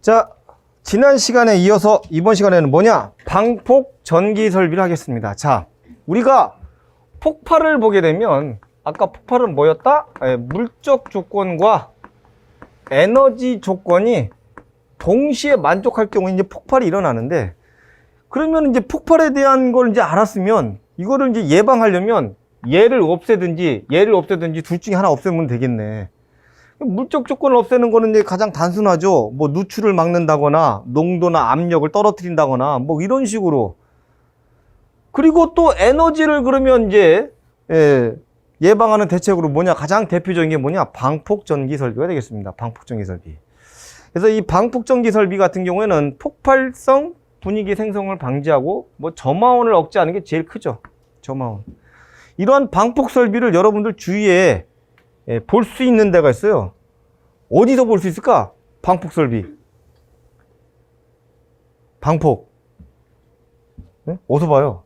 자, 지난 시간에 이어서 이번 시간에는 뭐냐? 방폭 전기 설비를 하겠습니다. 자, 우리가 폭발을 보게 되면 아까 폭발은 뭐였다? 예, 물적 조건과 에너지 조건이 동시에 만족할 경우에 이제 폭발이 일어나는데 그러면 이제 폭발에 대한 걸 이제 알았으면 이거를 이제 예방하려면 얘를 없애든지 얘를 없애든지 둘 중에 하나 없애면 되겠네. 물적 조건을 없애는 거는 가장 단순하죠. 뭐 누출을 막는다거나 농도나 압력을 떨어뜨린다거나 뭐 이런 식으로. 그리고 또 에너지를 그러면 이제 예, 예방하는 대책으로 뭐냐 가장 대표적인 게 뭐냐 방폭 전기 설비가 되겠습니다. 방폭 전기 설비. 그래서 이 방폭 전기 설비 같은 경우에는 폭발성 분위기 생성을 방지하고 뭐 저마원을 억제하는 게 제일 크죠. 저마원. 이러한 방폭 설비를 여러분들 주위에 예, 볼 수 있는 데가 있어요. 어디서 볼 수 있을까? 방폭 설비. 방폭. 예? 어디서 봐요?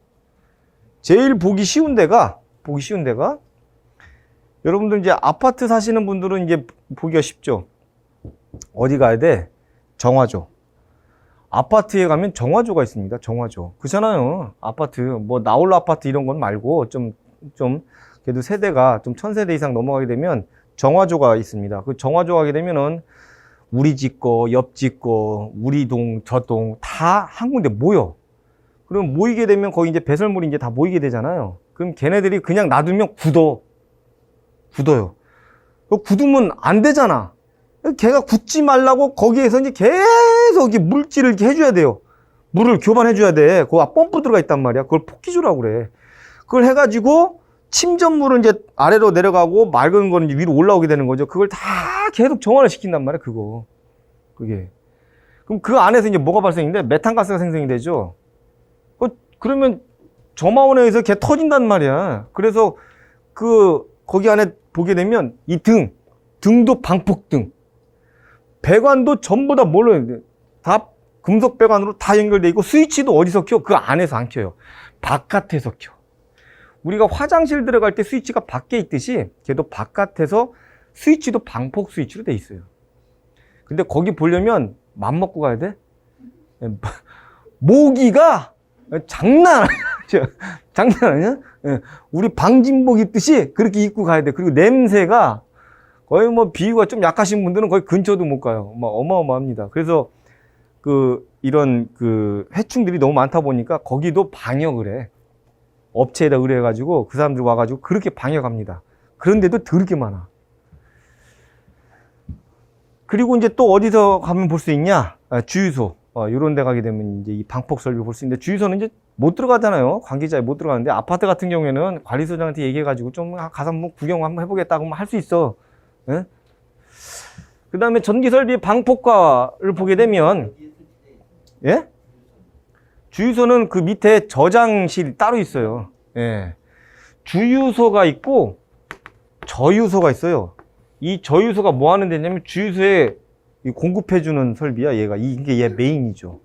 제일 보기 쉬운 데가, 보기 쉬운 데가, 여러분들 이제 아파트 사시는 분들은 이제 보기가 쉽죠. 어디 가야 돼? 정화조. 아파트에 가면 정화조가 있습니다. 정화조. 그렇잖아요. 아파트, 뭐, 나홀로 아파트 이런 건 말고, 좀, 좀, 그래도 세대가 좀 천세대 이상 넘어가게 되면 정화조가 있습니다. 그 정화조 가게 되면은 우리 집 거, 옆집 거, 우리 동, 저 동 다 한 군데 모여. 그럼 모이게 되면 거기 이제 배설물이 이제 다 모이게 되잖아요. 그럼 걔네들이 그냥 놔두면 굳어. 굳어요. 그 굳으면 안 되잖아. 걔가 굳지 말라고 거기에서 이제 계속 이렇게 물질을 이렇게 해줘야 돼요. 물을 교반해줘야 돼. 거기 펌프 들어가 있단 말이야. 그걸 폭기주라고 그래. 그걸 해가지고 침전물은 이제 아래로 내려가고 맑은 거는 이제 위로 올라오게 되는 거죠. 그걸 다 계속 정화를 시킨단 말이야, 그거. 그게. 그럼 그 안에서 이제 뭐가 발생인데 메탄가스가 생성이 되죠. 그, 그러면 저마원에 의해서 걔 터진단 말이야. 그래서 그, 거기 안에 보게 되면 이 등, 등도 방폭등. 배관도 전부 다 뭘로? 다 금속 배관으로 다 연결돼 있고 스위치도 어디서 켜? 그 안에서 안 켜요. 바깥에서 켜. 우리가 화장실 들어갈 때 스위치가 밖에 있듯이 걔도 바깥에서 스위치도 방폭 스위치로 돼 있어요. 근데 거기 보려면 맘 먹고 가야 돼. 예, 모기가 장난 아니야. 저, 장난 아니야? 예, 우리 방진복 입듯이 그렇게 입고 가야 돼. 그리고 냄새가 거의 뭐 비위가 좀 약하신 분들은 거의 근처도 못 가요. 막 어마어마합니다. 그래서 그 이런 그 해충들이 너무 많다 보니까 거기도 방역을 해. 업체에다 의뢰해가지고 그 사람들 와가지고 그렇게 방역합니다. 그런데도 더럽게 많아. 그리고 이제 또 어디서 가면 볼 수 있냐? 아, 주유소. 어, 이런 데 가게 되면 이제 이 방폭 설비 볼 수 있는데 주유소는 이제 못 들어가잖아요. 관계자에 못 들어가는데 아파트 같은 경우에는 관리소장한테 얘기해가지고 좀 가서 한번 구경 한번 해보겠다고 할수 있어. 예? 그 다음에 전기 설비 방폭과를 보게 되면 예? 주유소는 그 밑에 저장실이 따로 있어요. 예. 주유소가 있고 저유소가 있어요. 이 저유소가 뭐 하는 데냐면 주유소에 이 공급해주는 설비야, 얘가. 이게 얘 메인이죠.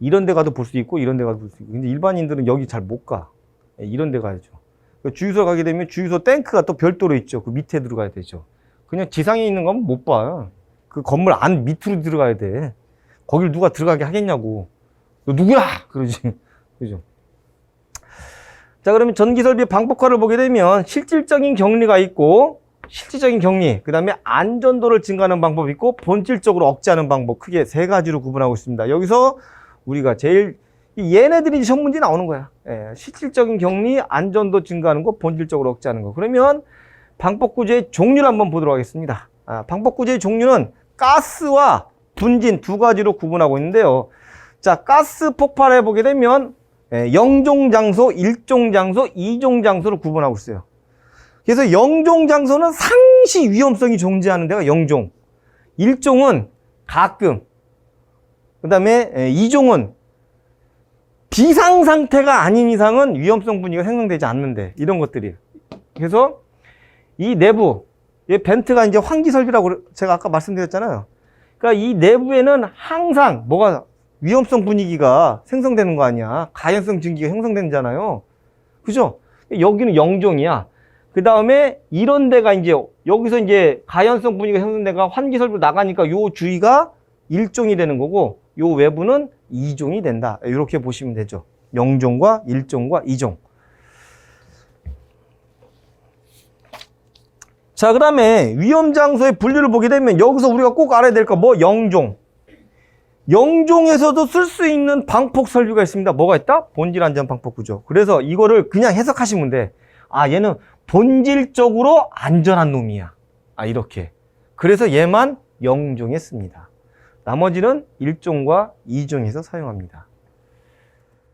이런 데 가도 볼 수 있고, 이런 데 가도 볼 수 있고. 근데 일반인들은 여기 잘 못 가. 예, 이런 데 가야죠. 그 주유소 가게 되면 주유소 탱크가 또 별도로 있죠. 그 밑에 들어가야 되죠. 그냥 지상에 있는 거면 못 봐요. 그 건물 안 밑으로 들어가야 돼. 거길 누가 들어가게 하겠냐고. 너 누구야? 그러지. 그죠? 자, 그러면 전기 설비 방폭화를 보게 되면 실질적인 격리가 있고, 실질적인 격리, 그 다음에 안전도를 증가하는 방법이 있고, 본질적으로 억제하는 방법, 크게 세 가지로 구분하고 있습니다. 여기서 우리가 제일, 이 얘네들이 전문지 나오는 거야. 예, 실질적인 격리, 안전도 증가하는 거, 본질적으로 억제하는 거. 그러면 방폭구제의 종류를 한번 보도록 하겠습니다. 아, 방폭구제의 종류는 가스와 분진 두 가지로 구분하고 있는데요. 자, 가스 폭발해 보게 되면 예, 영종 장소, 일종 장소, 이종 장소로 구분하고 있어요. 그래서 영종 장소는 상시 위험성이 존재하는 데가 영종. 일종은 가끔. 그 다음에 예, 이종은 비상 상태가 아닌 이상은 위험성 분위기가 생성되지 않는데 이런 것들이. 그래서 이 내부, 이 벤트가 이제 환기 설비라고 제가 아까 말씀드렸잖아요. 그러니까 이 내부에는 항상 뭐가 위험성 분위기가 생성되는 거 아니야. 가연성 증기가 형성되잖아요. 그죠? 여기는 영종이야. 그 다음에 이런 데가 이제 여기서 이제 가연성 분위기가 형성돼가 환기 설비로 나가니까 요 주위가 1종이 되는 거고 요 외부는 2종이 된다. 이렇게 보시면 되죠. 0종과 1종과 2종. 자, 그 다음에 위험 장소의 분류를 보게 되면 여기서 우리가 꼭 알아야 될 거뭐 0종. 0종에서도 쓸 수 있는 방폭 설비가 있습니다. 뭐가 있다? 본질 안전 방폭 구조. 그래서 이거를 그냥 해석하시면 돼. 아, 얘는 본질적으로 안전한 놈이야. 아, 이렇게. 그래서 얘만 0종에 씁니다. 나머지는 1종과 2종에서 사용합니다.